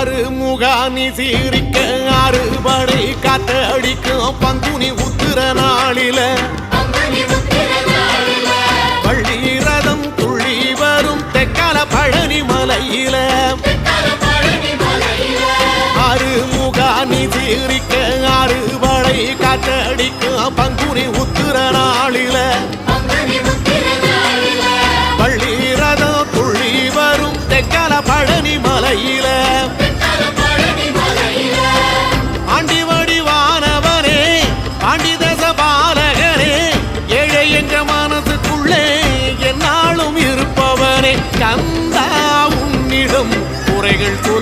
ஆறு முகானி சீரிக்க ஆறு அறுபடை காத்தடிக்கும் பங்குனி உத்திர நாளில. பள்ளி ரதம் துள்ளி வரும் தெக்கல பழனி மலையில. ஆறு முகானி சீரிக்க ஆறு கந்தா உன்னிடம் குறைகள் சொல்ல